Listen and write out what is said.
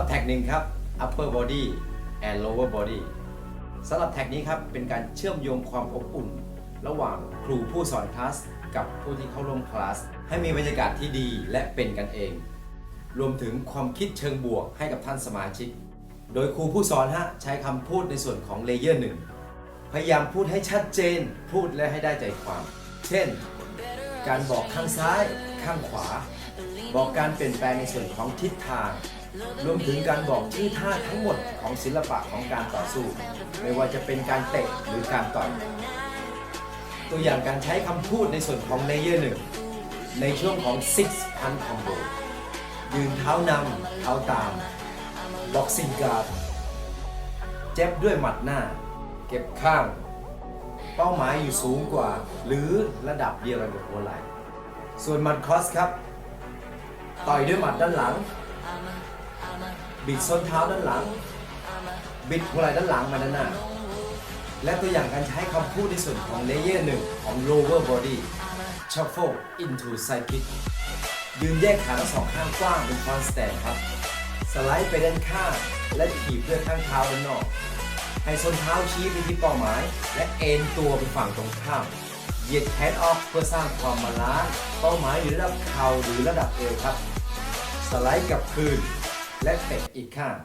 รับแท็กหนึ่งครับ upper body and lower body สำหรับแท็กนี้ครับเป็นการเชื่อมโยงความอบอุ่น ระหว่างครูผู้สอนคลาสกับผู้ที่เข้าร่วมคลาส ให้มีบรรยากาศที่ดีและเป็นกันเอง รวมถึงความคิดเชิงบวกให้กับท่านสมาชิก โดยครูผู้สอนฮะใช้คำพูดในส่วนของเลเยอร์หนึ่งพยายามพูดให้ชัดเจน พูดและให้ได้ใจความ เช่น การบอกข้างซ้าย ข้างขวา บอกการเปลี่ยนแปลงในส่วนของทิศทาง รวมถึงการบอกชื่อท่าทั้งหมดของศิลปะของการต่อสู้ ไม่ว่าจะเป็นการเตะหรือการต่อย ตัวอย่างการใช้คำพูดในส่วนของเลเยอร์หนึ่งในช่วงของ six punch combo ยืนเท้านำเท้าตาม boxing guard เจ็บด้วยหมัดหน้า เก็บข้าง เป้าหมายอยู่สูงกว่า หรือระดับเดียวกันกับหัวไหล่ส่วนหมัดคอสครับ ต่อยด้วยหมัดด้านหลัง บิดส้นเท้าด้านหลัง บิดหัวไหล่ด้านหลังมาด้านหน้า และตัวอย่างการใช้คำพูดในส่วนของเลเยอร์หนึ่งของ lower body shuffle into side kick ยืนแยกขาทั้งสองข้างกว้างเป็น front stand ครับ สไลด์ไปด้านข้างและถีบด้วยข้างเท้าด้านนอก ให้ส้นเท้าชี้ไปที่เป้าหมาย และเอ็นตัวไปฝั่งตรงข้ามเหยียดแขนออกเพื่อสร้างความบาลานเป้าหมายอยู่ระดับเข่าหรือระดับเอวครับ สไลด์กลับคืน และเตะอีกข้าง